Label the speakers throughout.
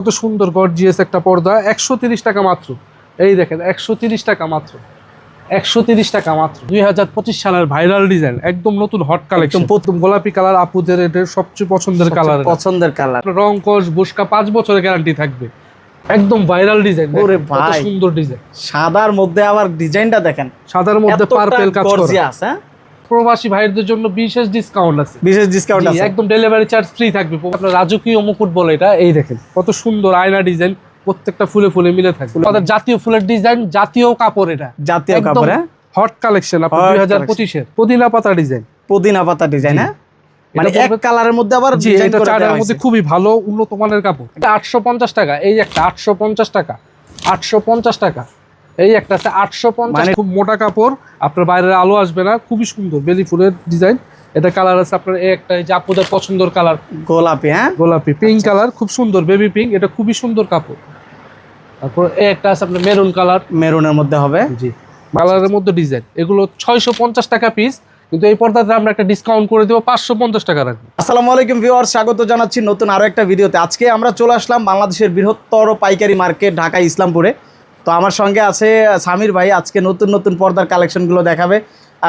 Speaker 1: কত সুন্দর গর্জিয়াস একটা পর্দা একশো তিরিশ টাকা মাত্র। এই দেখেন একশো তিরিশ টাকা মাত্র। একশো তিরিশ টাকা মাত্র। দুই হাজার পঁচিশ সালের ভাইরাল ডিজাইন একদম নতুন হট কালেকশন। প্রথম। গোলাপি কালার আপুদের এটার সবচেয়ে পছন্দের কালার।
Speaker 2: পছন্দের কালার।
Speaker 1: রং কস বুসকা পাঁচ বছরের গ্যারান্টি থাকবে। একদম ভাইরাল ডিজাইন
Speaker 2: ওরে ভাই।
Speaker 1: সুন্দর ডিজাইন।
Speaker 2: সাদার মধ্যে আবার ডিজাইনটা দেখেন।
Speaker 1: সাদার মধ্যে পার্পেল কাজ করা।
Speaker 2: হ্যাঁ?
Speaker 1: প্রবাসী ভাইদের জন্য বিশেষ ডিসকাউন্ট আছে।
Speaker 2: বিশেষ ডিসকাউন্ট আছে।
Speaker 1: একদম ডেলিভারি চার্জ ফ্রি থাকবে। আপনার রাজকীয় মুকুট বলে এটা এই দেখেন কত সুন্দর আয়না ডিজাইন প্রত্যেকটা ফুলে ফুলে মিলে থাকবে আমাদের জাতীয় ফুলের ডিজাইন জাতীয় কাপড় এটা।
Speaker 2: জাতীয় কাপড়
Speaker 1: হট কালেকশন আপনার দুই হাজার। পঁচিশের পুদিনা পাতা ডিজাইন
Speaker 2: পুদিনা পাতা ডিজাইন হ্যাঁ? মানে এক কালারের মধ্যে আবার
Speaker 1: এটা চারের মধ্যে খুবই ভালো উন্নত মানের কাপড়। এটা আটশো পঞ্চাশ টাকা এই একটা আটশো পঞ্চাশ টাকা আটশো পঞ্চাশ টাকা। এই একটা আছে আটশো পঞ্চাশ।
Speaker 2: মানে-
Speaker 1: খুব মোটা কাপড় আপনার বাইরের আলো আসবে না খুবই সুন্দর বেলি ফুলের ডিজাইন এটা কালার আছে আপনার এই একটা এই যে আপুদের পছন্দের কালার
Speaker 2: গোলাপি হ্যাঁ?
Speaker 1: গোলাপি পিঙ্ক কালার খুব সুন্দর বেবি পিঙ্ক এটা খুবই সুন্দর কাপড়। তারপর এই একটা আছে আপনার মেরুন কালার
Speaker 2: মেরুনের মধ্যে হবে?
Speaker 1: জি কালারের মধ্যে ডিজাইন এগুলো ছয়শো পঞ্চাশ টাকা পিস কিন্তু এই পর্দাতে আমরা একটা ডিসকাউন্ট করে দেবো পাঁচশো পঞ্চাশ টাকা রাখব।
Speaker 2: আসসালামু আলাইকুম ভিউয়ার স্বাগত জানাচ্ছি নতুন আরও একটা ভিডিওতে। আজকে আমরা চলে আসলাম বাংলাদেশের বৃহত্তর পাইকারি মার্কেট ঢাকা ইসলামপুরে। তো আমার সঙ্গে আছে সামির ভাই আজকে নতুন নতুন পর্দার কালেকশনগুলো দেখাবে।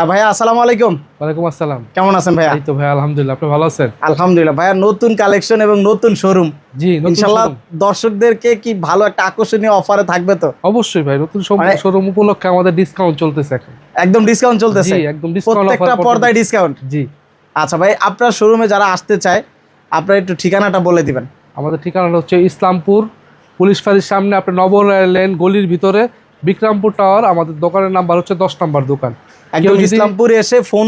Speaker 2: ভাইয়া আসসালামু আলাইকুম।
Speaker 1: ওয়ালাইকুম আসসালাম।
Speaker 2: কেমন আছেন ভাইয়া?
Speaker 1: এই তো ভাই আলহামদুলিল্লাহ আপনি ভালো আছেন?
Speaker 2: আলহামদুলিল্লাহ। ভাইয়া নতুন কালেকশন এবং নতুন শোরুম
Speaker 1: জি showroom।
Speaker 2: দর্শকদেরকে কি ভালো একটা আকর্ষণীয় অফারে থাকবে তো?
Speaker 1: অবশ্যই ভাই নতুন
Speaker 2: মানে-
Speaker 1: শোরুম উপলক্ষে আমাদের ডিসকাউন্ট চলতেছে এখন।
Speaker 2: একদম ডিসকাউন্ট চলতেছে?
Speaker 1: জি একদম ডিসকাউন্ট
Speaker 2: প্রত্যেকটা পর্দায় ডিসকাউন্ট
Speaker 1: জি।
Speaker 2: আচ্ছা ভাই আপনার শোরুমে যারা আসতে চায় আপনার একটু ঠিকানাটা বলে দিবেন।
Speaker 1: আমাদের ঠিকানাটা হচ্ছে ইসলামপুর পুলিশ ফাঁড়ির সামনে আপনি নবর লেন গলির ভিতরে বিক্রমপুর টাওয়ার আমাদের দোকানের নাম্বার হচ্ছে দশ নাম্বার দোকান।
Speaker 2: একদম ইসলামপুরে এসে ফোন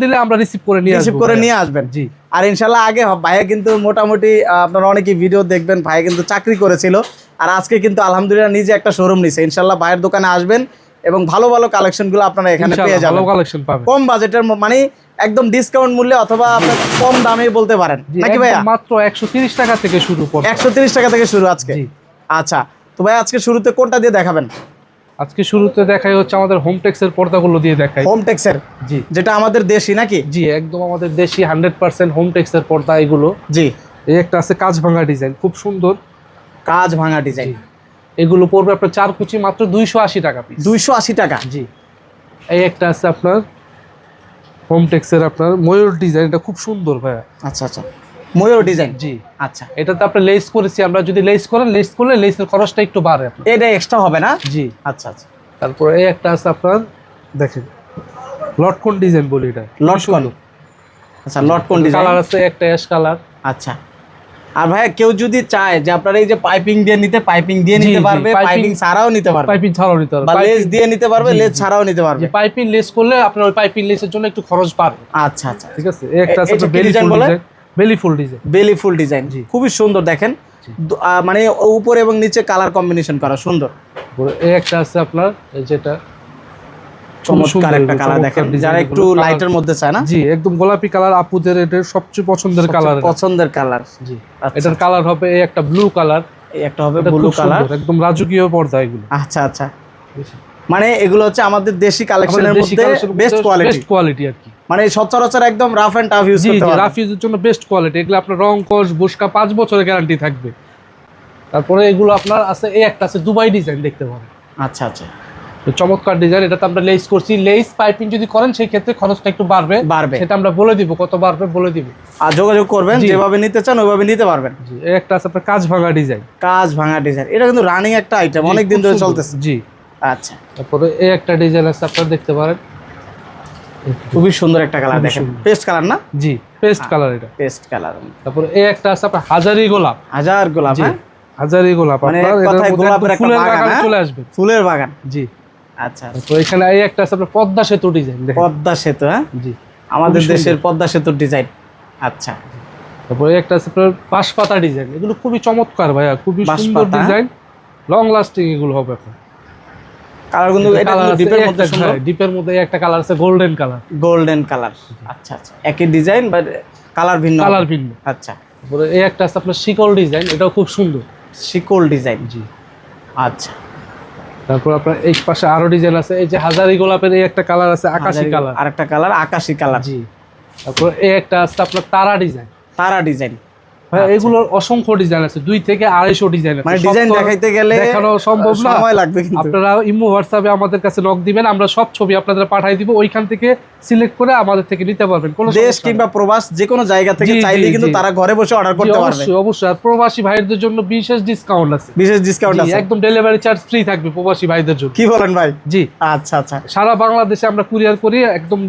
Speaker 1: দিলে আমরা রিসিভ করে নিয়ে
Speaker 2: রিসিভ করে নিয়ে আসবেন।
Speaker 1: জি।
Speaker 2: আর ইনশাল্লাহ আগে ভাইয়া কিন্তু মোটামুটি আপনারা অনেকেই ভিডিও দেখবেন ভাই কিন্তু চাকরি করেছিল। আর আজকে কিন্তু আলহামদুলিল্লাহ নিজে একটা শোরুম নিছে। ইনশাল্লাহ ভাইয়ের দোকানে আসবেন এবং ভালো ভালো কালেকশনগুলো আপনারা এখানে পেয়ে
Speaker 1: ভালো
Speaker 2: যাবেন
Speaker 1: কালেকশন পাবেন।
Speaker 2: কম বাজেটের মানে একদম ডিসকাউন্ট মূল্যে অথবা আপনার কম দামে বলতে পারেন। নাকি ভাইয়া?
Speaker 1: মাত্র একশো তিরিশ টাকা থেকে শুরু
Speaker 2: একশো টাকা থেকে শুরু আজকে। আচ্ছা তো ভাই আজকে শুরুতে কোনটা দিয়ে দেখাবেন?
Speaker 1: আজকে শুরুতে দেখাই হচ্ছে আমাদের হোম টেক্সের পর্দাগুলো দিয়ে দেখাই।
Speaker 2: হোম টেক্সের
Speaker 1: জি।
Speaker 2: যেটা আমাদের দেশি নাকি?
Speaker 1: জি একদম আমাদের দেশি হান্ড্রেড পার্সেন্ট হোম টেক্সের পর্দা এগুলো।
Speaker 2: জি।
Speaker 1: এই একটা আছে কাজ ভাঙা ডিজাইন খুব সুন্দর।
Speaker 2: কাজ ভাঙা ডিজাইন
Speaker 1: এগুলো পড়বে আপনার চার কুচি মাত্র দুইশো আশি টাকা পিস
Speaker 2: দুইশো আশি টাকা?
Speaker 1: জি। এই একটা আছে আপনার হোম টেক্সের আপনার ময়ূর ডিজাইন এটা খুব সুন্দর ভাইয়া।
Speaker 2: আচ্ছা আচ্ছা। ময়ূর ডিজাইন
Speaker 1: জি।
Speaker 2: আচ্ছা।
Speaker 1: এটাতে আপনার লেস করেছি আমরা যদি লেস করেন লেস করলে লেসের খরচটা একটু বাড়ে
Speaker 2: এটা এক্সট্রা হবে না?
Speaker 1: জি।
Speaker 2: আচ্ছা আচ্ছা।
Speaker 1: তারপর এই একটা আছে আপনার দেখেন। লটকন ডিজাইন বলি এটা।
Speaker 2: লটকন। আচ্ছা লটকন ডিজাইন
Speaker 1: কালার আছে একটা অ্যাশ কালার
Speaker 2: আচ্ছা। আর ভাইয়া কেউ যদি চায় যে আপনারা এই যে পাইপিং দিয়ে নিতে পাইপিং দিয়ে নিতে পারবে পাইপিং ছাড়াও নিতে পারবে।
Speaker 1: পাইপিং ছাড়াও নিতে
Speaker 2: বা
Speaker 1: পারবে
Speaker 2: লেস দিয়ে নিতে পারবে লেস ছাড়াও নিতে পারবে।
Speaker 1: পাইপিং লেস করলে আপনার ওই পাইপিং লেসের জন্য একটু খরচ বাড়ে।
Speaker 2: আচ্ছা আচ্ছা।
Speaker 1: ঠিক আছে? একটা আছে বলে? ডিজাইন বেলি ফুল ডিজাইন
Speaker 2: বেলি ফুল ডিজাইন খুবই সুন্দর দেখেন। মানে উপরে এবং নিচে কালার কম্বিনেশন করা সুন্দর।
Speaker 1: এই একটা আছে আপনার যেটা
Speaker 2: চমৎকার একটা কালার দেখেন। যারা একটু লাইটের মধ্যে চায় না?
Speaker 1: জি একদম গোলাপি কালার আপুদের সবচেয়ে পছন্দের কালার
Speaker 2: পছন্দের কালার
Speaker 1: জি।
Speaker 2: আচ্ছা।
Speaker 1: এটার কালার হবে এই একটা ব্লু কালার
Speaker 2: এই একটা হবে ব্লু কালার
Speaker 1: একদম রাজকীয় পর্দা এগুলো।
Speaker 2: আচ্ছা আচ্ছা। মানে এগুলো হচ্ছে আমাদের দেশি কালেকশনের মধ্যে বেস্ট কোয়ালিটি
Speaker 1: বেস্ট কোয়ালিটি আর কি।
Speaker 2: মানে সচরাচর একদম রাফ এন্ড টাফ ইউজ করতে পারবেন।
Speaker 1: রাফিজের জন্য বেস্ট কোয়ালিটি এগুলো আপনার রং কস বুসকা পাঁচ বছরের গ্যারান্টি থাকবে। তারপরে এগুলো আপনার আছে এই একটা আছে দুবাই ডিজাইন দেখতে পারেন
Speaker 2: আচ্ছা আচ্ছা।
Speaker 1: তো চমৎকার ডিজাইন এটাতে আমরা লেস করছি। লেস পাইপিং যদি করেন সেই ক্ষেত্রে খরচটা একটু বাড়বে।
Speaker 2: বাড়বে।
Speaker 1: সেটা আমরা বলে দিব কত বাড়বে বলে দিব।
Speaker 2: আর যোগাযোগ করবেন যেভাবে নিতে চান ওইভাবে নিতে পারবেন।
Speaker 1: জি একটা আছে আপনার কাজ ভাঙা ডিজাইন
Speaker 2: কাজ ভাঙা ডিজাইন এটা কিন্তু রানিং একটা আইটেম অনেক দিন ধরে চলতেছে।
Speaker 1: জি।
Speaker 2: আচ্ছা।
Speaker 1: তারপরে এই একটা ডিজাইন আছে আপনারা দেখতে পারেন।
Speaker 2: খুবই সুন্দর একটা কালার দেখেন। পেস্ট কালার না?
Speaker 1: জি পেস্ট কালার এটা।
Speaker 2: পেস্ট কালার
Speaker 1: তারপরে এই একটা আছে আপনার হাজারি গোলাপ।
Speaker 2: হাজার গোলাপ হ্যাঁ?
Speaker 1: হাজারি গোলাপ।
Speaker 2: মানে
Speaker 1: আপনার
Speaker 2: কথায় গোলাপের একটা
Speaker 1: ফুলের
Speaker 2: বাগান, হ্যাঁ?
Speaker 1: চলে আসবে।
Speaker 2: ফুলের বাগান।
Speaker 1: জি।
Speaker 2: আচ্ছা
Speaker 1: তো এখানে এই একটা আছে আপনার পদ্মা সেতু ডিজাইন দেখেন।
Speaker 2: পদ্মা সেতু হ্যাঁ?
Speaker 1: জি
Speaker 2: আমাদের দেশের পদ্মা সেতুর ডিজাইন আচ্ছা।
Speaker 1: তারপরে এই একটা আছে আপনার বাঁশপাতা ডিজাইন এগুলো খুবই চমৎকার ভাইয়া খুবই সুন্দর? ডিজাইন লং লাস্টিং এগুলো হবে আপনার।
Speaker 2: কালার কিন্তু এটা ডিপের মধ্যে সুন্দর।
Speaker 1: ডিপের মধ্যে একটা কালার আছে গোল্ডেন কালার
Speaker 2: গোল্ডেন কালার আচ্ছা আচ্ছা। একই ডিজাইন বাট কালার ভিন্ন
Speaker 1: কালার ভিন্ন।
Speaker 2: আচ্ছা।
Speaker 1: তারপরে এই একটা আছে আপনার শিকল ডিজাইন এটাও খুব সুন্দর।
Speaker 2: শিকল ডিজাইন
Speaker 1: জি।
Speaker 2: আচ্ছা।
Speaker 1: তারপর আপনার এই পাশে আরও ডিজাইন আছে এই যে হাজারি গোলাপের এই একটা কালার আছে আকাশি কালার
Speaker 2: আরেকটা কালার আকাশি কালার
Speaker 1: জি। তারপর এই একটা আছে আপনার তারা ডিজাইন
Speaker 2: তারা ডিজাইন।
Speaker 1: এগুলোর অসংখ্য ডিজাইন আছে দুই থেকে আড়াইশো ডিজাইন আছে।
Speaker 2: মানে ডিজাইন দেখাইতে গেলে
Speaker 1: দেখানো সম্ভব না।
Speaker 2: সময় লাগবে কিন্তু।
Speaker 1: আপনারা ইমো হোয়াটসঅ্যাপে আমাদের কাছে নক দিবেন আমরা সব ছবি আপনাদের পাঠিয়ে দিব ওইখান থেকে সিলেক্ট করে আমাদের থেকে নিতে পারবেন কোনো
Speaker 2: দেশ কিংবা প্রবাস যে কোনো জায়গা থেকে চাইলে কিন্তু তারা ঘরে বসে অর্ডার করতে পারবে।
Speaker 1: অবশ্যই অবশ্যই। আর প্রবাসী ভাইদের জন্য বিশেষ ডিসকাউন্ট আছে।
Speaker 2: বিশেষ ডিসকাউন্ট আছে।
Speaker 1: একদম ডেলিভারি চার্জ ফ্রি থাকবে প্রবাসী ভাইদের জন্য।
Speaker 2: কি বলেন ভাই?
Speaker 1: জি।
Speaker 2: আচ্ছা আচ্ছা।
Speaker 1: সারা বাংলাদেশে আমরা কুরিয়ার করি একদম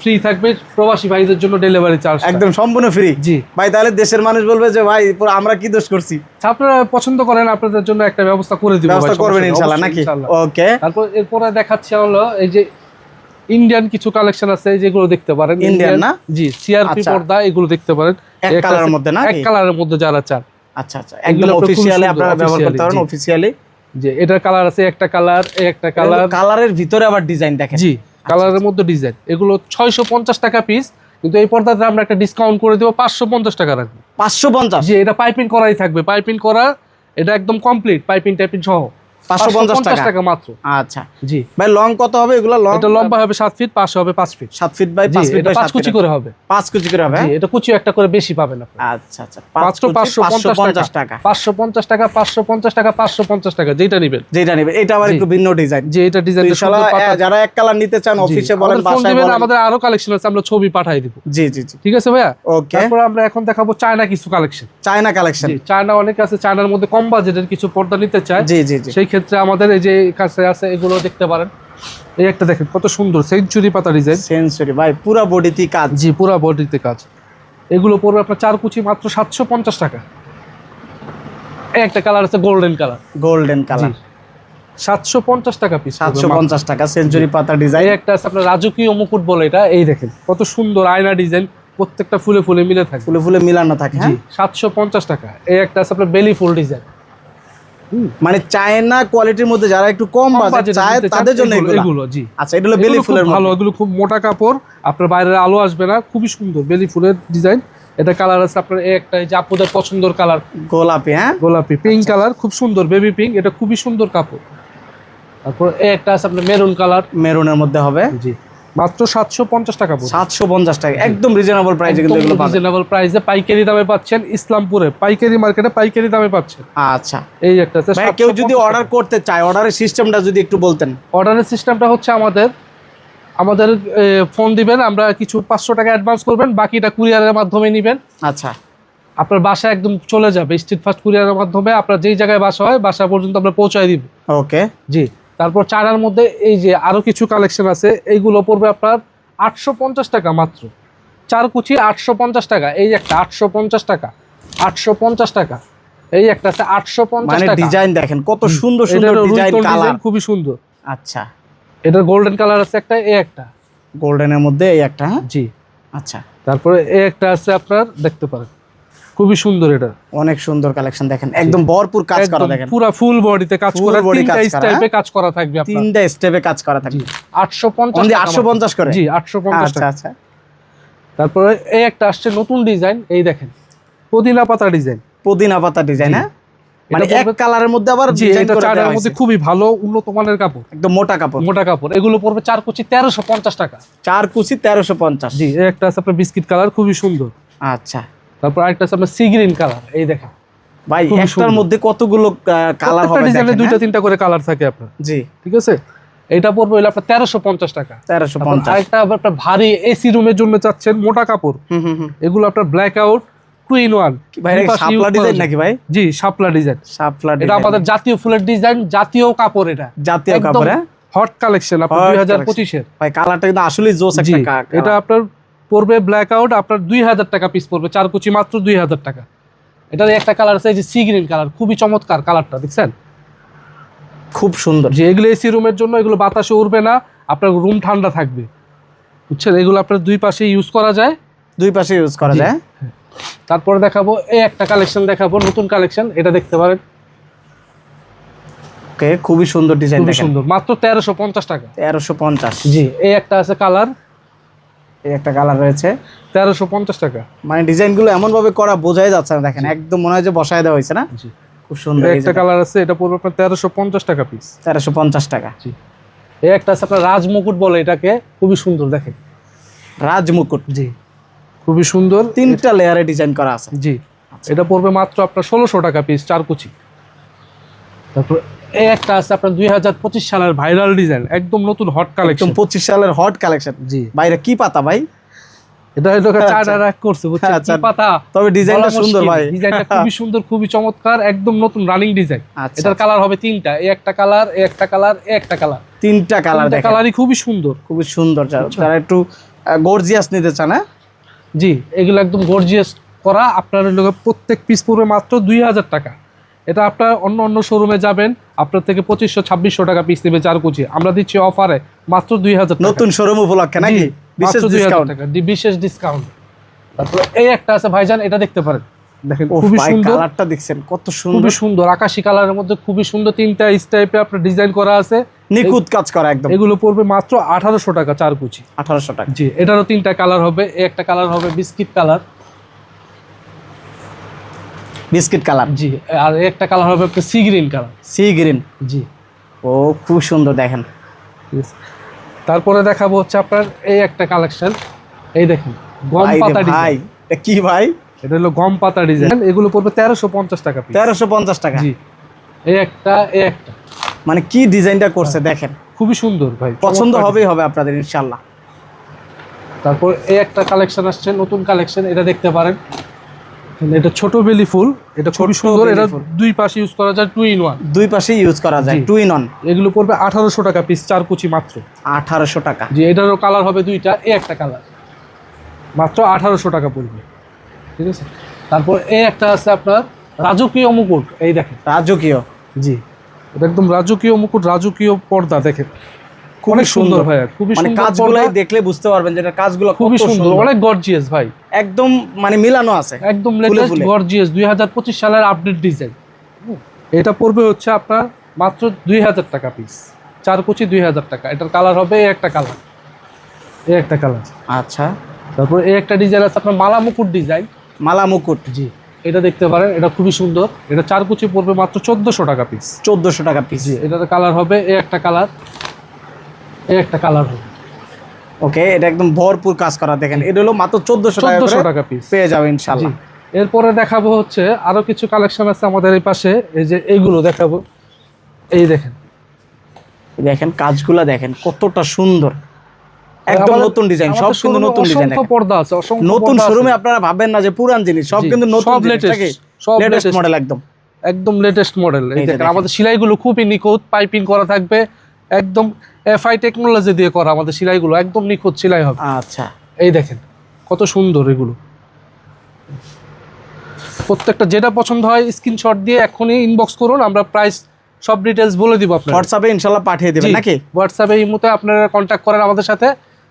Speaker 1: ফ্রি থাকবে প্রবাসী ভাইদের জন্য ডেলিভারি চার্জ
Speaker 2: একদম সম্পূর্ণ ফ্রি
Speaker 1: জি।
Speaker 2: ভাই তাহলে দেশের মানুষ বলবে যে ভাই আমরা কি দোষ করছি?
Speaker 1: আচ্ছা, আপনারা পছন্দ করেন আপনাদের জন্য একটা ব্যবস্থা করে দিব
Speaker 2: ব্যবস্থা করবেন
Speaker 1: অবশ্যই,
Speaker 2: নাকি? ওকে।
Speaker 1: তারপর এরপরে দেখাচ্ছি হলো এই যে ইন্ডিয়ান কিছু কালেকশন আছে যেগুলো দেখতে পারেন
Speaker 2: ইন্ডিয়ান না?
Speaker 1: জি সিআরপি
Speaker 2: আচ্ছা।
Speaker 1: পর্দা এগুলো দেখতে পারেন।
Speaker 2: এক কালারের মধ্যে না
Speaker 1: এক কালারের মধ্যে যারা চান।
Speaker 2: আচ্ছা আচ্ছা। একদম অফিসিয়ালি আপনারা ব্যবহার করতে পারেন
Speaker 1: জি।
Speaker 2: অফিসিয়ালি
Speaker 1: যে এটার কালার আছে একটা কালার একটা কালার
Speaker 2: কালারের ভিতরে আবার ডিজাইন দেখেন।
Speaker 1: জি। কালারের মধ্যে ডিজাইন এগুলো ছয়শো পঞ্চাশ টাকা পিস কিন্তু এই পর্দাতে আমরা একটা ডিসকাউন্ট করে দেবো পাঁচশো পঞ্চাশ টাকা রাখব।
Speaker 2: পাঁচশো পঞ্চাশ?
Speaker 1: জি এটা পাইপিং করাই থাকবে। পাইপিং করা এটা একদম কমপ্লিট পাইপিং টাইপিং সহ।
Speaker 2: পাঁচশো পঞ্চাশ টাকা।
Speaker 1: টাকা মাত্র।
Speaker 2: আচ্ছা।
Speaker 1: জি।
Speaker 2: ভাই লং কত হবে? এগুলো লং
Speaker 1: এটা লম্বা হবে সাত ফিট পাশে হবে পাঁচ ফিট
Speaker 2: সাত ফিট বাই
Speaker 1: জি
Speaker 2: পাঁচ ফিট
Speaker 1: এটা
Speaker 2: বাই
Speaker 1: পাঁচ কুচি করে হবে।
Speaker 2: পাঁচ কুচি করে হবে
Speaker 1: জি এটা কুচি একটা করে বেশি পাবেন আপনি।
Speaker 2: আচ্ছা আচ্ছা
Speaker 1: মাত্র পাঁচশো পঞ্চাশ
Speaker 2: পঞ্চাশ
Speaker 1: টাকা।
Speaker 2: টাকা।
Speaker 1: পাঁচশো পঞ্চাশ টাকা পাঁচশো পঞ্চাশ টাকা পাঁচশো পঞ্চাশ টাকা যেটা নেবেন।
Speaker 2: যেটা নেবে এটা আবার একটু ভিন্ন ডিজাইন
Speaker 1: যে এটা ডিজাইন
Speaker 2: ইনশাআল্লাহ যারা এক কালার নিতে চান অফিসে বলেন বাসায় বলেন।
Speaker 1: আমাদের আরও কালেকশন আছে আমরা ছবি পাঠাই দিব।
Speaker 2: জি জি জি।
Speaker 1: ঠিক আছে ভাইয়া?
Speaker 2: ওকে
Speaker 1: তারপর আমরা এখন দেখাবো চায়না কিছু কালেকশন
Speaker 2: চায়না কালেকশন
Speaker 1: জি চায়না অনেক আছে চায়নার মধ্যে কম বাজেটের কিছু পর্দা নিতে চায়।
Speaker 2: জি জি জি।
Speaker 1: ক্ষেত্রে আমাদের এই যে কাছে আছে এগুলো দেখতে পারেন। এই একটা দেখেন কত সুন্দর সেঞ্চুরি পাতা ডিজাইন
Speaker 2: সেন্সরি ভাই পুরো বডিতে কাজ।
Speaker 1: জি পুরা বডিতে কাজ। এগুলো পড়বে আপনার চার কুচি মাত্র সাতশো পঞ্চাশ টাকা। এই একটা কালার আছে গোল্ডেন কালার
Speaker 2: গোল্ডেন কালার
Speaker 1: সাতশো পঞ্চাশ টাকা পিস
Speaker 2: সাতশো পঞ্চাশ টাকা সেঞ্চুরি পাতা ডিজাইন
Speaker 1: একটা আছে আপনার রাজকীয় মুকুট বলে এটা। এই দেখেন কত সুন্দর আয়না ডিজাইন প্রত্যেকটা ফুলে ফুলে মিলে থাকে।
Speaker 2: ফুলে ফুলে মিলানো থাকে হ্যাঁ?
Speaker 1: সাতশো পঞ্চাশ টাকা। এই একটা আছে আপনার বেলি ফুল ডিজাইন
Speaker 2: মানে চায়না কোয়ালিটির মধ্যে যারা একটু কম বাজেট চায় তাদের জন্য এগুলো
Speaker 1: জি।
Speaker 2: আচ্ছা এটা হলো বেলি ফুলের
Speaker 1: ভালো এগুলো খুব মোটা কাপড় আপনার বাইরের আলো আসবে না খুবই সুন্দর বেলি ফুলের ডিজাইন এটা কালার আছে আপনার এই একটা যে পছন্দের কালার
Speaker 2: গোলাপি হ্যাঁ?
Speaker 1: গোলাপি পিঙ্ক
Speaker 2: আচ্ছা।
Speaker 1: কালার খুব সুন্দর বেবি পিঙ্ক এটা খুবই সুন্দর কাপড়। তারপর এই একটা আছে আপনার মেরুন কালার
Speaker 2: মেরুনের মধ্যে হবে।
Speaker 1: জি। মাত্র সাতশো পঞ্চাশ টাকা পড়বে
Speaker 2: সাতশো পঞ্চাশ টাকা একদম রিজনেবল প্রাইসে কিন্তু এগুলো পাবেন।
Speaker 1: রিজনেবল প্রাইসে পাইকারি দামে পাচ্ছেন ইসলামপুরে। পাইকারি মার্কেটে পাইকারি দামে পাচ্ছেন।
Speaker 2: আচ্ছা।
Speaker 1: এই একটা আছে
Speaker 2: ভাই কেউ যদি অর্ডার করতে চায় অর্ডারের সিস্টেমটা যদি একটু বলতেন।
Speaker 1: অর্ডারের সিস্টেমটা হচ্ছে আমাদের আমাদের ফোন দিবেন আমরা কিছু পাঁচশো টাকা অ্যাডভান্স করবেন বাকিটা কুরিয়ারের মাধ্যমে নেবেন।
Speaker 2: আচ্ছা।
Speaker 1: আপনার বাসা একদম চলে যাবে স্ট্রিট ফাস্ট কুরিয়ারের মাধ্যমে আপনার যেই জায়গায় বাসা হয় বাসা পর্যন্ত আমরা পৌঁছায় দিব।
Speaker 2: ওকে
Speaker 1: জি। তারপর চারার মধ্যে এই যে আরও কিছু কালেকশন আছে এইগুলো পড়বে আপনার আটশো পঞ্চাশ টাকা মাত্র। চার কুচি আটশো পঞ্চাশ টাকা এই একটা আটশো পঞ্চাশ টাকা আটশো পঞ্চাশ টাকা এই একটা আছে আটশো পঞ্চাশ
Speaker 2: মানে ডিজাইন দেখেন কত সুন্দর সুন্দর ডিজাইন কালার
Speaker 1: খুবই সুন্দর।
Speaker 2: আচ্ছা।
Speaker 1: এটার গোল্ডেন কালার আছে একটা এই একটা।
Speaker 2: গোল্ডেনের মধ্যে এই একটা হ্যাঁ?
Speaker 1: জি।
Speaker 2: আচ্ছা।
Speaker 1: তারপরে এই একটা আছে আপনার দেখতে পারেন। খুবই সুন্দর এটা।
Speaker 2: অনেক সুন্দর কালেকশন দেখেন। একদম ভরপুর কাজ করা দেখেন।
Speaker 1: পুরা ফুল বডিতে কাজ করা তিনটা
Speaker 2: কাজ করা,
Speaker 1: কাজ করা থাকবে আপনার।
Speaker 2: তিনটা স্টেপে কাজ করা থাকে
Speaker 1: আটশো পঞ্চাশ
Speaker 2: অনলি আটশো পঞ্চাশ করে?
Speaker 1: জি আটশো পঞ্চাশ
Speaker 2: আচ্ছা
Speaker 1: টাকা।
Speaker 2: আচ্ছা।
Speaker 1: তারপরে এই একটা আসছে নতুন ডিজাইন এই দেখেন পুদিনা পাতা ডিজাইন।
Speaker 2: পুদিনা পাতা ডিজাইন হ্যাঁ? মানে এক কালারের মধ্যে আবার ডিজাইন করে দেওয়া
Speaker 1: মধ্যে খুবই ভালো উন্নত মানের কাপড়।
Speaker 2: একদম মোটা কাপড়।
Speaker 1: মোটা কাপড়। এগুলো পড়বে চার কুচি তেরোশো পঞ্চাশ টাকা।
Speaker 2: চার কুচি তেরোশো পঞ্চাশ।
Speaker 1: জি এই একটা আছে আপনার বিস্কিট কালার খুবই সুন্দর।
Speaker 2: আচ্ছা।
Speaker 1: তারপর আরেকটা আছে আপনার সি গ্রিন কালার এই দেখেন।
Speaker 2: ভাই একটার মধ্যে কতগুলো কালার হবে
Speaker 1: ডিজাইনে
Speaker 2: দেখেন,
Speaker 1: দুইটা
Speaker 2: হ্যাঁ?
Speaker 1: তিনটা করে কালার থাকে আপনার।
Speaker 2: জি।
Speaker 1: ঠিক আছে? এটা পড়বে হলো আপনার তেরোশো পঞ্চাশ টাকা।
Speaker 2: তেরোশো পঞ্চাশ।
Speaker 1: আরেকটা আপনার ভারী এসি রুমের জন্য চাচ্ছেন মোটা কাপড়।
Speaker 2: হুম হুম হুম।
Speaker 1: এগুলো আপনার black out two in one
Speaker 2: কি ভাই এটা শাপলা ডিজাইন নাকি ভাই?
Speaker 1: জি শাপলা ডিজাইন
Speaker 2: শাপলা
Speaker 1: এটা আমাদের জাতীয় ফুলের ডিজাইন জাতীয় কাপড় এটা।
Speaker 2: জাতীয় কাপড় হ্যাঁ?
Speaker 1: হট কালেকশন আপনার দুই হাজার। পঁচিশের।
Speaker 2: ভাই কালারটা কিন্তু আসলেই জোস একটা
Speaker 1: এটা আপনার পড়বে ব্ল্যাক আউট আপনার দুই হাজার টাকা পিস পড়বে চার কুচি মাত্র দুই হাজার টাকা। এটার একটা কালার আছে এই যে সি গ্রিন কালার খুবই চমৎকার কালারটা দেখছেন?
Speaker 2: খুব সুন্দর।
Speaker 1: যে এগুলো এসি রুমের জন্য এগুলো বাতাসে উড়বে না আপনার রুম ঠান্ডা থাকবে। বুঝছেন? এগুলো আপনার দুই পাশে ইউজ করা যায়।
Speaker 2: দুই পাশে ইউজ করা। যায়?
Speaker 1: তারপরে দেখাবো এই একটা কালেকশন দেখাবো নতুন কালেকশন এটা দেখতে পারেন।
Speaker 2: ওকে খুবই সুন্দর ডিজাইন
Speaker 1: খুবই সুন্দর মাত্র তেরোশো পঞ্চাশ টাকা।
Speaker 2: তেরোশো পঞ্চাশ।
Speaker 1: জি এই একটা আছে কালার
Speaker 2: এই একটা কালার রয়েছে।
Speaker 1: তেরোশো পঞ্চাশ টাকা।
Speaker 2: মানে ডিজাইনগুলো এমন ভাবে করা বোঝাই যাচ্ছে না দেখেন একদম মনে হয় যে বসায় দেওয়া হয়েছে না? খুব সুন্দর
Speaker 1: একটা কালার আছে এটা পড়বে আপনার তেরোশো পঞ্চাশ টাকা পিস
Speaker 2: তেরোশো পঞ্চাশ টাকা।
Speaker 1: জি। এই একটা আছে আপনার রাজমুকুট বলে এটাকে খুবই সুন্দর দেখেন।
Speaker 2: রাজমুকুট।
Speaker 1: জি। খুবই সুন্দর।
Speaker 2: তিনটা লেয়ারে ডিজাইন করা আছে।
Speaker 1: জি। এটা পড়বে মাত্র আপনার ষোলোশো টাকা পিস চার কুচি। তারপর একটা আছে আপনার দুই হাজার পঁচিশ সালের ভাইরাল ডিজাইন একদম নতুন হট কালেকশন
Speaker 2: পঁচিশ সালের হট কালেকশন
Speaker 1: জি।
Speaker 2: বাইরে কি পাতা ভাই?
Speaker 1: এটা হলো
Speaker 2: আচ্ছা।
Speaker 1: করছে বুঝছেন?
Speaker 2: আচ্ছা।
Speaker 1: পাতা?
Speaker 2: তবে ডিজাইনটা সুন্দর ভাই।
Speaker 1: ডিজাইনটা খুবই সুন্দর খুবই চমৎকার একদম নতুন রানিং ডিজাইন
Speaker 2: আচ্ছা।
Speaker 1: এটার কালার হবে তিনটা এই একটা কালার এই একটা কালার এই একটা কালার
Speaker 2: তিনটা কালার দেখেন।
Speaker 1: কালারই খুবই সুন্দর।
Speaker 2: খুবই সুন্দর যারা একটু গর্জিয়াস নিতে চান হ্যাঁ?
Speaker 1: জি এগুলো একদম গর্জিয়াস করা আপনার প্রত্যেক পিস পড়বে মাত্র দুই হাজার টাকা। এটা আপনার অন্য অন্য শোরুমে যাবেন আপনার থেকে পঁচিশশো ছাব্বিশশো টাকা পিস নেবে চার কুচি আমরা দিচ্ছি অফারে মাত্র দুই হাজার
Speaker 2: নতুন শোরুম উপলক্ষে নাকি? বিশেষ ডিসকাউন্ট
Speaker 1: টাকা বিশেষ ডিসকাউন্ট তারপরে এই একটা আছে ভাইজান এটা দেখতে পারেন। দেখেন খুবই সুন্দর।
Speaker 2: কালারটা দেখছেন কত সুন্দর
Speaker 1: খুবই সুন্দর। আকাশি কালারের মধ্যে খুবই সুন্দর তিনটা টাইপে আপনার ডিজাইন করা আছে।
Speaker 2: নিখুঁত কাজ করা একদম।
Speaker 1: এগুলো পড়বে মাত্র আঠারোশো টাকা চার কুচি।
Speaker 2: আঠারোশো টাকা।
Speaker 1: জি এটারও তিনটা কালার হবে একটা কালার হবে বিস্কিট কালার
Speaker 2: বিস্কিট কালার।
Speaker 1: জি আর একটা কালার হবে আপনার sea green colour.
Speaker 2: Sea green.
Speaker 1: জি।
Speaker 2: ও খুব সুন্দর দেখেন।
Speaker 1: তারপরে দেখাবো হচ্ছে আপনার এই একটা কালেকশন। এই দেখেন গম পাতা
Speaker 2: ভাই কি ভাই?
Speaker 1: এটা হলো গম পাতা ডিজাইন এগুলো পড়বে তেরোশো পঞ্চাশ টাকা।
Speaker 2: তেরোশো পঞ্চাশ টাকা।
Speaker 1: জি। এই একটা এই একটা।
Speaker 2: মানে কি ডিজাইনটা করছে দেখেন।
Speaker 1: খুবই সুন্দর ভাই।
Speaker 2: পছন্দ হবেই হবে আপনাদের ইনশাল্লাহ
Speaker 1: তারপর এই একটা কালেকশন আসছে নতুন কালেকশন এটা দেখতে পারেন। এটা ছোট বেলি ফুল এটা খুবই সুন্দর এটা দুই পাশে ইউজ করা যায় টু ইন ওয়ান
Speaker 2: দুই পাশে ইউজ করা যায় টু ইন অন
Speaker 1: এগুলো পড়বে আঠারোশো টাকা পিস চার কুচি মাত্র।
Speaker 2: আঠারোশো টাকা।
Speaker 1: জি এটারও কালার হবে দুইটা এই একটা কালার মাত্র আঠারোশো টাকা পড়বে। ঠিক আছে? তারপর এই একটা আছে আপনার রাজকীয় মুকুট এই দেখেন।
Speaker 2: রাজকীয়।
Speaker 1: জি এটা একদম রাজকীয় মুকুট রাজকীয় পর্দা দেখেন।
Speaker 2: খুবই
Speaker 1: সুন্দর। ভাইয়া খুবই
Speaker 2: মানে
Speaker 1: সুন্দর
Speaker 2: কাজগুলাই দেখলে বুঝতে পারবেন যেটা কাজগুলো
Speaker 1: খুবই সুন্দর অনেক গর্জিয়াস ভাই।
Speaker 2: একদম মানে মিলানো আছে
Speaker 1: একদম লেটেস্ট গর্জিয়াস দুই হাজার পঁচিশ সালের আপডেট ডিজাইন এটা পড়বে হচ্ছে আপনার মাত্র দুই হাজার টাকা পিস চার কুচি দুই হাজার টাকা। এটার কালার হবে এই একটা কালার এই একটা কালার
Speaker 2: আচ্ছা।
Speaker 1: তারপর এই একটা ডিজাইন আছে আপনার মালা মুকুট ডিজাইন
Speaker 2: মালা মুকুট
Speaker 1: জি এটা দেখতে পারেন এটা খুবই সুন্দর। এটা চার কুচি পড়বে মাত্র চোদ্দোশো টাকা পিস
Speaker 2: চোদ্দশো টাকা পিস
Speaker 1: জি এটার কালার হবে এই একটা কালার এই একটা কালার হবে
Speaker 2: ওকে এটা একদম ভরপুর কাজ করা দেখেন। এটা হলো মাত্র চোদ্দশো টাকা
Speaker 1: টাকা পিস
Speaker 2: পেয়ে যাবে ইনশাল্লাহ
Speaker 1: এরপরে দেখাবো হচ্ছে আরও কিছু কালেকশন আছে আমাদের এই পাশে। এই যে এইগুলো দেখাবো। এই দেখেন।
Speaker 2: দেখেন কাজগুলা দেখেন কতটা সুন্দর। একদম নতুন ডিজাইন সব কিন্তু নতুন ডিজাইন
Speaker 1: পর্দা আছে
Speaker 2: নতুন। শোরুমে আপনারা ভাববেন না যে পুরান জিনিস সব কিন্তু নতুন
Speaker 1: সব
Speaker 2: লেটেস্ট মডেল একদম।
Speaker 1: একদম লেটেস্ট মডেল
Speaker 2: এই
Speaker 1: দেখেন। আমাদের সেলাইগুলো খুবই নিখুঁত পাইপিং করা থাকবে। একদম এফআই টেকনোলজি দিয়ে করা আমাদের সেলাইগুলো একদম নিখুঁত সেলাই হবে।
Speaker 2: আচ্ছা।
Speaker 1: এই দেখেন কত সুন্দর এগুলো। প্রত্যেকটা যেটা পছন্দ হয় স্ক্রিনশট দিয়ে এখনই ইনবক্স করুন আমরা প্রাইস সব ডিটেলস বলে দিব আপনার
Speaker 2: হোয়াটসঅ্যাপে ইনশাল্লাহ পাঠিয়ে দেবেন নাকি?
Speaker 1: হোয়াটসঅ্যাপে এই মুহূর্তে আপনারা কন্ট্যাক্ট করেন আমাদের সাথে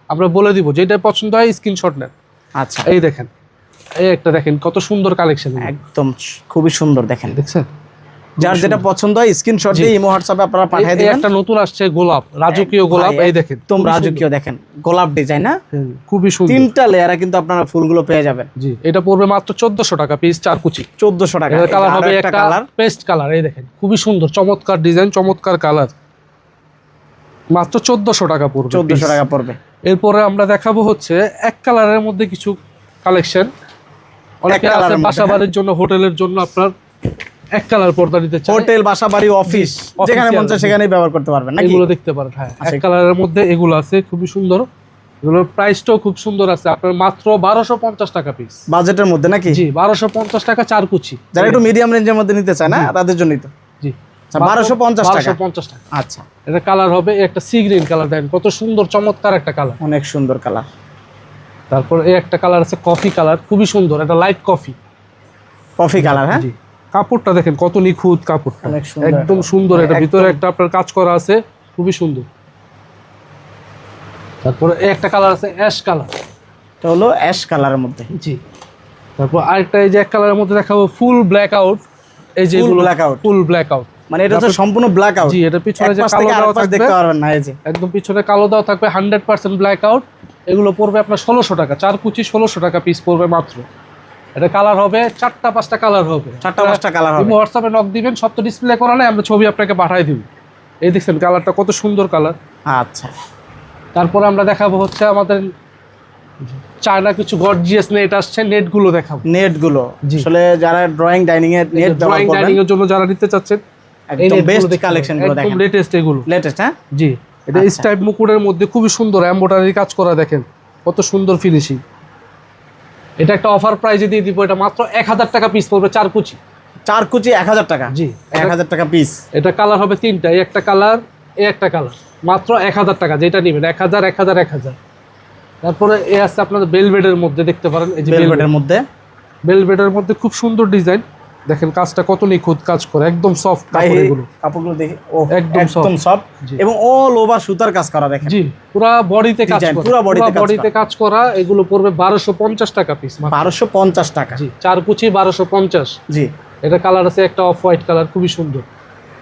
Speaker 1: আমরা বলে দিব যেটা পছন্দ হয় স্ক্রিনশট নেন।
Speaker 2: আচ্ছা।
Speaker 1: এই দেখেন এই একটা দেখেন কত সুন্দর কালেকশন
Speaker 2: একদম খুবই সুন্দর দেখেন।
Speaker 1: দেখছেন?
Speaker 2: যার যেটা পছন্দ হয় স্ক্রিনশট। দিয়ে ইমো হোয়াটসঅ্যাপে আপনারা পাঠিয়ে দিবেন।
Speaker 1: একটা নতুন আসছে গোলাপ রাজকীয় গোলাপ এই দেখেন।
Speaker 2: একদম রাজকীয় দেখেন গোলাপ ডিজাইন না
Speaker 1: সুন্দর। হুম, খুবই সুন্দর।
Speaker 2: তিনটা লেয়ারে কিন্তু আপনারা ফুলগুলো পেয়ে যাবেন।
Speaker 1: জি এটা পড়বে মাত্র চোদ্দশো টাকা পিস চার কুচি।
Speaker 2: চোদ্দশো টাকা।
Speaker 1: এটার কালার হবে
Speaker 2: একটা কালার
Speaker 1: পেস্ট কালার এই দেখেন খুবই সুন্দর চমৎকার ডিজাইন চমৎকার কালার মাত্র চোদ্দশো টাকা পড়বে
Speaker 2: চোদ্দশো
Speaker 1: piece।
Speaker 2: টাকা পড়বে।
Speaker 1: এরপরে আমরা দেখাবো হচ্ছে এক কালারের মধ্যে কিছু কালেকশন অনেকে আছে
Speaker 2: এর মধ্যে,
Speaker 1: বাসা বাড়ির জন্য হোটেলের জন্য আপনার এক কালার পর্দা নিতে চায়
Speaker 2: হোটেল বাসা বাড়ি অফিস যেখানে মন চায়। সেখানেই ব্যবহার করতে পারবেন নাকি?
Speaker 1: এগুলো দেখতে পারেন হ্যাঁ।
Speaker 2: আচ্ছা।
Speaker 1: এক কালারের মধ্যে এগুলো আছে খুবই সুন্দর। এগুলোর প্রাইসটাও খুব সুন্দর আছে। আপনার মাত্র বারোশো পঞ্চাশ টাকা পিস
Speaker 2: বাজেটের মধ্যে নাকি?
Speaker 1: জি বারোশো পঞ্চাশ টাকা চার কুচি।
Speaker 2: যারা একটু মিডিয়াম রেঞ্জের মধ্যে নিতে চায় না? তাদের জন্যই তো।
Speaker 1: জি।
Speaker 2: আচ্ছা, 1250 টাকা।
Speaker 1: বারোশো পঞ্চাশ টাকা।
Speaker 2: আচ্ছা।
Speaker 1: এটা কালার হবে একটা সি গ্রিন কালার দেখেন কত সুন্দর চমৎকার একটা কালার
Speaker 2: অনেক সুন্দর কালার
Speaker 1: তারপর এই একটা কালার আছে কফি কালার খুবই সুন্দর এটা লাইট কফি
Speaker 2: কফি কালার হ্যাঁ?
Speaker 1: জি। কাপড়টা দেখেন কত নিখুঁত কাপড়টা।
Speaker 2: সুন্দর।
Speaker 1: একদম সুন্দর এটা ভিতরে একটা আপনার কাজ করা আছে খুবই সুন্দর। তারপরে একটা কালার আছে অ্যাশ কালার।
Speaker 2: এটা হলো অ্যাশ কালারের মধ্যে।
Speaker 1: জি। তারপর আরেকটা এই যে এক কালারের মধ্যে দেখাবো ফুল ব্ল্যাক আউট এই যে
Speaker 2: Full black out।
Speaker 1: Full black out
Speaker 2: মানে এটা তো সম্পূর্ণ ব্ল্যাক আউট
Speaker 1: জি এটা পিছনে যে কালো
Speaker 2: পাশ
Speaker 1: থাকবে
Speaker 2: দেখতে পারবেন না এই যে।
Speaker 1: একদম পিছনে কালো দাও থাকবে হান্ড্রেড পার্সেন্ট ব্ল্যাক আউট এগুলো পড়বে আপনার ষোলোশো টাকা চার কুচি ষোলোশো টাকা পিস পড়বে মাত্র। এটা কালার হবে চারটা পাঁচটা কালার হবে।
Speaker 2: চারটা পাঁচটা কালার হবে।
Speaker 1: হোয়াটসঅ্যাপে নক দিবেন সব তো ডিসপ্লে করা নাই আমরা ছবি আপনাকে পাঠিয়ে দিব। এই দেখছেন কালারটা কত সুন্দর কালার
Speaker 2: আচ্ছা।
Speaker 1: তারপরে আমরা দেখাবো হচ্ছে আমাদের চায়না কিছু গর্জিয়াস নেট আসছে নেটগুলো দেখাবো। নেটগুলো
Speaker 2: আসলে যারা ড্রয়িং ডাইনিং এর নেট
Speaker 1: ড্রয়িং ডাইনিং এর জন্য যারা নিতে চাচ্ছেন
Speaker 2: একদম বেস্ট কালেকশন। গুলো
Speaker 1: একদম লেটেস্ট এগুলো।
Speaker 2: লেটেস্ট হ্যাঁ?
Speaker 1: জি। এটা
Speaker 2: আচ্ছা।
Speaker 1: স্টাইপ মুকুটের মধ্যে খুবই সুন্দর এমব্রয়ডারি কাজ করা দেখেন। কত সুন্দর ফিনিশিং এটা একটা অফার প্রাইজে দিয়ে দিব এটা মাত্র এক হাজার টাকা পিস পড়বে চার কুচি।
Speaker 2: চার কুচি এক হাজার টাকা?
Speaker 1: জি
Speaker 2: এক হাজার টাকা পিস
Speaker 1: এটা কালার হবে তিনটা এই একটা কালার এই একটা কালার মাত্র এক হাজার টাকা যেটা নেবেন এক হাজার এক হাজার এক হাজার। তারপরে এ আছে আপনাদের বেলভেডের মধ্যে দেখতে পারেন এই যে
Speaker 2: বেলভেডের মধ্যে।
Speaker 1: বেলভেডের মধ্যে খুব সুন্দর ডিজাইন দেখেন কাজটা কত নিখুঁত কাজ করে একদম সফট
Speaker 2: ভাই
Speaker 1: কাপড় এগুলো।
Speaker 2: কাপড়গুলো দেখি ও
Speaker 1: একদম
Speaker 2: একদম সফট এবং অল ওভার সুতার কাজ করা দেখেন।
Speaker 1: জি পুরা বডিতে কাজ করা
Speaker 2: পুরা body তে কাজ
Speaker 1: বডিতে কাজ করা এগুলো পড়বে বারোশো পঞ্চাশ টাকা পিস
Speaker 2: বারোশো পঞ্চাশ টাকা।
Speaker 1: জি চার কুচি বারোশো পঞ্চাশ।
Speaker 2: জি।
Speaker 1: এটা কালার আছে একটা অফ হোয়াইট কালার খুবই সুন্দর।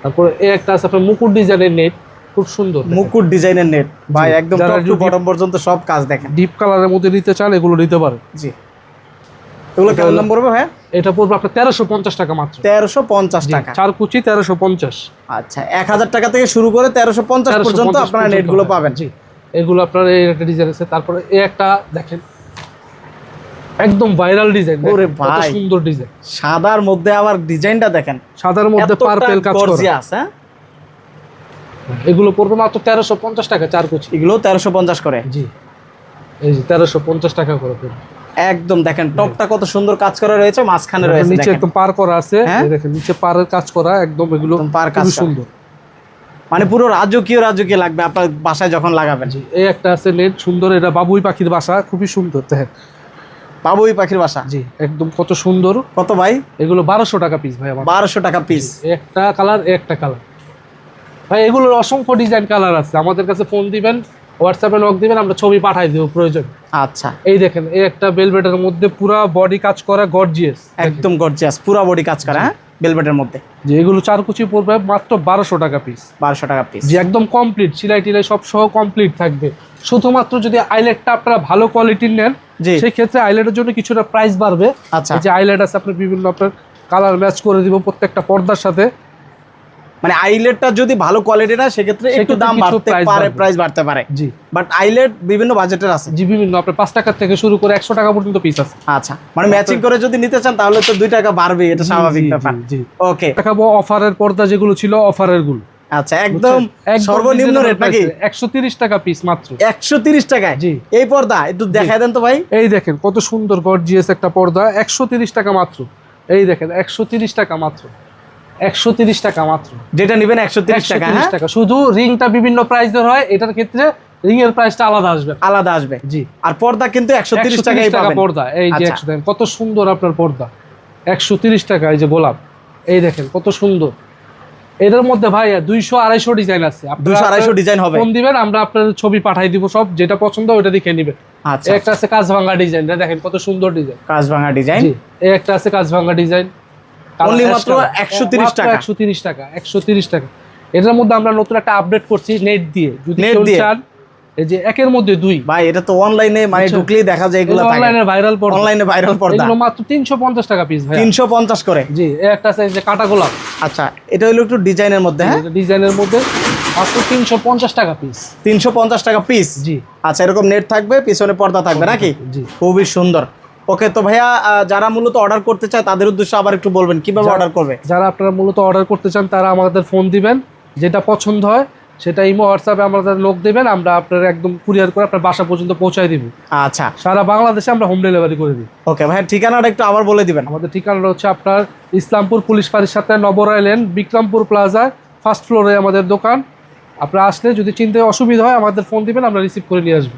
Speaker 1: তারপরে এই একটা আছে আপনার মুকুট ডিজাইনের নেট খুব সুন্দর
Speaker 2: মুকুট ডিজাইনের নেট ভাই একদম টপ টু বটম পর্যন্ত সব কাজ দেখেন।
Speaker 1: ডিপ কালারের মধ্যে নিতে চান এগুলো নিতে পারেন।
Speaker 2: জি। এগুলো কেমন দাম পড়বে ভাই
Speaker 1: এটা পড়বে আপনার তেরোশো পঞ্চাশ টাকা মাত্র।
Speaker 2: তেরোশো পঞ্চাশ টাকা।
Speaker 1: চার কুচি তেরোশো পঞ্চাশ।
Speaker 2: আচ্ছা এক হাজার টাকা থেকে শুরু করে তেরোশো পঞ্চাশ পর্যন্ত আপনারা নেটগুলো পাবেন।
Speaker 1: জি এগুলো আপনার এই একটা ডিজাইন আছে তারপরে এই একটা দেখেন। একদম ভাইরাল ডিজাইন
Speaker 2: ওরে ভাই।
Speaker 1: সুন্দর ডিজাইন
Speaker 2: সাদার মধ্যে আবার ডিজাইনটা দেখেন।
Speaker 1: সাদার মধ্যে পার্পেল কাজ করা।
Speaker 2: gorgeous, হ্যাঁ?
Speaker 1: এগুলো পড়বে মাত্র তেরোশো পঞ্চাশ টাকা চার কুচি।
Speaker 2: এগুলো তেরোশো পঞ্চাশ করে।
Speaker 1: জি এই যে তেরোশো পঞ্চাশ টাকা করে পড়বে।
Speaker 2: একদম দেখেন টপটা কত সুন্দর কাজ করা রয়েছে মাঝখানে রয়েছে
Speaker 1: নিচে একদম পার করা আছে
Speaker 2: হ্যাঁ?
Speaker 1: দেখেন নিচে পারের কাজ করা একদম এগুলো
Speaker 2: পার কাজ
Speaker 1: সুন্দর।
Speaker 2: মানে পুরো রাজকীয় রাজকীয় লাগবে আপনার বাসায় যখন লাগাবেন।
Speaker 1: এই একটা আছে নেট সুন্দর এটা বাবুই পাখির বাসা খুবই সুন্দর দেখেন।
Speaker 2: বাবুই পাখির বাসা?
Speaker 1: জি একদম কত সুন্দর।
Speaker 2: কত ভাই?
Speaker 1: এগুলো বারোশো টাকা পিস ভাই আমার।
Speaker 2: বারোশো টাকা পিস
Speaker 1: একটা কালার একটা কালার ভাই এগুলোর অসংখ্য ডিজাইন কালার আছে আমাদের কাছে ফোন দিবেন হোয়াটসঅ্যাপে নক দিবেন আমরা ছবি পাঠাই দেবো প্রয়োজন।
Speaker 2: আচ্ছা।
Speaker 1: এই দেখেন এই একটা বেলভেটের মধ্যে পুরা বডি কাজ করা গর্জিয়াস
Speaker 2: একদম গর্জিয়াস পুরো বডি কাজ করা হ্যাঁ? বেলভেটের মধ্যে।
Speaker 1: যে এগুলো চার কুচি পড়বে মাত্র বারোশো টাকা পিস
Speaker 2: বারোশো টাকা পিস
Speaker 1: যে একদম কমপ্লিট সিলাই টিলাই সব সহ কমপ্লিট থাকবে। শুধুমাত্র যদি আইলেটটা আপনারা ভালো কোয়ালিটির নেন
Speaker 2: জি।
Speaker 1: সেই ক্ষেত্রে আইলেটের জন্য কিছুটা প্রাইস বাড়বে।
Speaker 2: আচ্ছা।
Speaker 1: এই যে আইলেট আছে আপনার বিভিন্ন আপনার কালার ম্যাচ করে দিব প্রত্যেকটা পর্দার সাথে।
Speaker 2: মানে আইলেটটা যদি ভালো কোয়ালিটির না সেক্ষেত্রে একটু দাম বাড়তে পারে প্রাইস বাড়তে পারে।
Speaker 1: জি।
Speaker 2: বাট আইলেট বিভিন্ন বাজেটের আছে।
Speaker 1: জি বিভিন্ন। আপনার পাঁচ টাকা থেকে শুরু করে একশো টাকা পর্যন্ত পিস আছে।
Speaker 2: আচ্ছা মানে ম্যাচিং করে যদি নিতে চান তাহলে তো দুই টাকা বাড়বে এটা স্বাভাবিক ব্যাপার।
Speaker 1: জি।
Speaker 2: ওকে
Speaker 1: দেখাবো অফারের পর্দা যেগুলো ছিল অফারেরগুলো।
Speaker 2: আচ্ছা একদম সর্বনিম্ন রেট নাকি?
Speaker 1: একশো তিরিশ টাকা পিস মাত্র।
Speaker 2: একশো তিরিশ টাকায়?
Speaker 1: জি।
Speaker 2: এই পর্দা একটু দেখায় দেন তো ভাই।
Speaker 1: এই দেখেন কত সুন্দর গর্জিয়াস একটা পর্দা। একশো তিরিশ টাকা মাত্র। এই দেখেন একশো তিরিশ টাকা মাত্র। একশো তিরিশ টাকা মাত্র।
Speaker 2: যেটা নেবেন একশো তিরিশ টাকা
Speaker 1: 130
Speaker 2: হ্যাঁ?
Speaker 1: টাকা। শুধু রিংটা বিভিন্ন প্রাইসের হয় এটার ক্ষেত্রে রিং এর প্রাইসটা আলাদা আসবে।
Speaker 2: আলাদা আসবে।
Speaker 1: জি।
Speaker 2: আর পর্দা কিন্তু একশো তিরিশ টাকাই
Speaker 1: টাকা পর্দা এই যে
Speaker 2: আচ্ছা।
Speaker 1: একশো দেখেন কত সুন্দর আপনার পর্দা। একশো তিরিশ টাকা এই যে গোলাপ। এই দেখেন কত সুন্দর। এদের মধ্যে ভাই দুইশো আড়াইশো ডিজাইন আছে।
Speaker 2: দুশো আড়াইশো ডিজাইন হবে।
Speaker 1: ফোন দিবেন আমরা আপনার ছবি পাঠাই দিব সব যেটা পছন্দ ওটা দেখে নিবেন।
Speaker 2: আচ্ছা।
Speaker 1: একটা আছে কাজ ভাঙা ডিজাইন দেখেন কত সুন্দর ডিজাইন
Speaker 2: কাজ ভাঙা ডিজাইন
Speaker 1: একটা আছে কাজ ভাঙা ডিজাইন
Speaker 2: মাত্র 130 টাকা।
Speaker 1: টাকা টাকা। এটার মধ্যে আমরা নতুন একটা আপডেট করছি নেট দিয়ে। যদি
Speaker 2: Net দিয়ে?
Speaker 1: এই যে একের মধ্যে দুই।
Speaker 2: ভাই এটা তো অনলাইনে মানে
Speaker 1: আচ্ছা।
Speaker 2: ঢুকলেই দেখা যায় এগুলো
Speaker 1: অনলাইনে ভাইরাল পড়বে
Speaker 2: অনলাইনে ভাইরাল পর্দা।
Speaker 1: এগুলো মাত্র টাকা পিস ভাই
Speaker 2: করে।
Speaker 1: জি একটা আছে যে কাটা গোলাপ।
Speaker 2: আচ্ছা এটা হলো একটু ডিজাইনের মধ্যে হ্যাঁ?
Speaker 1: ডিজাইনের মধ্যে মাত্র তিনশো পঞ্চাশ টাকা পিস
Speaker 2: তিনশো পঞ্চাশ টাকা পিস
Speaker 1: জি।
Speaker 2: আচ্ছা এরকম নেট থাকবে পিছনে পর্দা থাকবে নাকি?
Speaker 1: জি।
Speaker 2: খুবই সুন্দর। ওকে তো ভাইয়া যারা মূলত অর্ডার করতে চায় তাদের উদ্দেশ্যে আবার একটু বলবেন কীভাবে অর্ডার করবে?
Speaker 1: যারা আপনারা মূলত অর্ডার করতে চান তারা আমাদের ফোন দিবেন। যেটা পছন্দ হয় সেটা ইমো হোয়াটসঅ্যাপে আমাদের লোক দেবেন আমরা আপনার একদম কুরিয়ার করে আপনার বাসা পর্যন্ত পৌঁছায় দিব।
Speaker 2: আচ্ছা।
Speaker 1: সারা বাংলাদেশে আমরা হোম ডেলিভারি করে দিই।
Speaker 2: ওকে ভাইয়া ঠিকানাটা একটু আবার বলে দিবেন।
Speaker 1: আমাদের ঠিকানাটা হচ্ছে আপনার ইসলামপুর পুলিশ ফাঁড়ির সাথে Nabaray lane Bikrampur plaza first ফ্লোরে আমাদের দোকান। আপনারা আসলে যদি চিনতে অসুবিধা হয় আমাদের ফোন দিবেন আমরা রিসিভ করে নিয়ে আসব।